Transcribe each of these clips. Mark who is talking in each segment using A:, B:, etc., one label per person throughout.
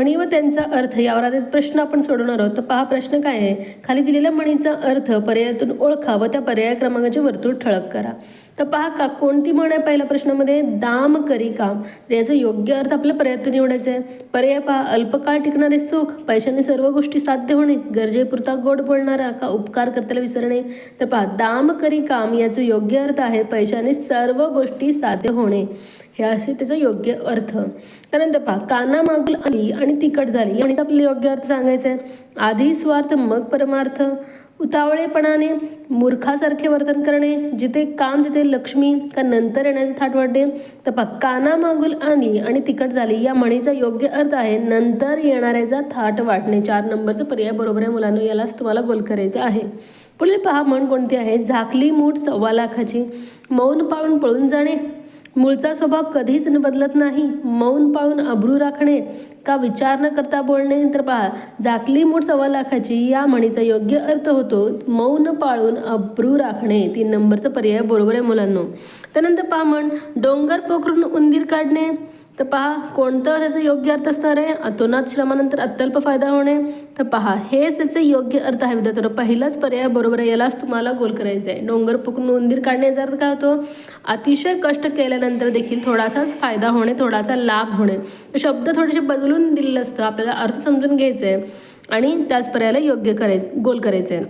A: म्हणी व त्यांचा अर्थ यावर आधारित प्रश्न आपण सोडवणार आहोत. तर पहा प्रश्न काय आहे? खाली दिलेल्या म्हणीचा अर्थ पर्यायातून ओळखा व त्या पर्याय क्रमांकाचे वर्तुळ ठळक करा. तर पहा का कोणती म्हण आहे पहिल्या प्रश्नामध्ये? दाम करी काम. तर याचा योग्य अर्थ आपल्या पर्यायातून निवडायचा आहे पर्याय पहा अल्पकाळ टिकणारे सुख पैशाने सर्व गोष्टी साध्य होणे गरजेपुरता गोड बोलणारा का उपकार करताना विसरणे? तर पहा दाम करी काम याचं योग्य अर्थ आहे पैशाने सर्व गोष्टी साध्य होणे. हे असे त्याचा योग्य अर्थ. त्यानंतर पहा काना आली आणि तिकट झाली. याचा आपल्याला योग्य अर्थ सांगायचा आहे आधी स्वार्थ मग परमार्थ. उतावळेपणाने मूर्खासारखे वर्तन करणे जिथे काम तिथे लक्ष्मी का नंतर येण्याचे थाट वाटते. तर पहा काना आली आणि तिकट झाली या म्हणीचा योग्य अर्थ आहे नंतर येणाऱ्याचा थाट वाटणे. चार नंबरचं पर्याय बरोबर आहे मुलांनो यालाच तुम्हाला गोल करायचं आहे. पुढील पहा म्हण कोणती आहे? झाकली मूठ सव्वा लाखाची. मौन पाळून पळून जाणे. मूळचा स्वभाव कधीच न बदलत नाही. मौन पाळून अब्रू राखणे का विचार न करता बोलणे? तर पहा झाकली मूठ सव्वा लाखाची या म्हणीचा योग्य अर्थ होतो मौन पाळून अब्रू राखणे. तीन नंबरचा पर्याय बरोबर आहे मुलांनो. त्यानंतर पहा म्हण डोंगर पोखरून उंदीर काढणे. तर पहा कोणतं त्याचं योग्य अर्थ असणार आहे? अतोनात श्रमानंतर अत्यल्प फायदा होणे. तर पहा हेच त्याचे योग्य अर्थ आहे विद्यार्थ्यांना पहिलाच पर्याय बरोबर आहे यालाच तुम्हाला गोल करायचं आहे डोंगर पुकून उंदीर काढण्याचा अर्थ काय होतो? अतिशय कष्ट केल्यानंतर देखील थोडासाच फायदा होणे थोडासा लाभ होणे. तर शब्द थोडेसे बदलून दिलेलं असतं. आपल्याला अर्थ समजून घ्यायचं आहे आणि त्याच पर्यायाला योग्य करायचं गोल करायचं आहे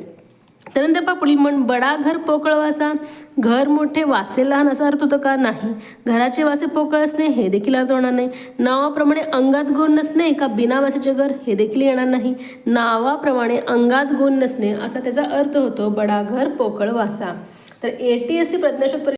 A: त्यानंतर पहा पुढील म्हण बडा घर पोकळ वासा घर मोठे वासे लहान असा अर्थ होतो का? नाही. घराचे वासे पोकळ असणे हे देखील अर्थ होणार नाही. नावाप्रमाणे अंगात गुण नसणे का बिना वासाचे घर हे देखील येणार नाही. नावाप्रमाणे अंगात गुण नसणे असा त्याचा अर्थ होतो बडा घर पोकळ वासा. तर ए टी एस सी प्रज्ञाशोध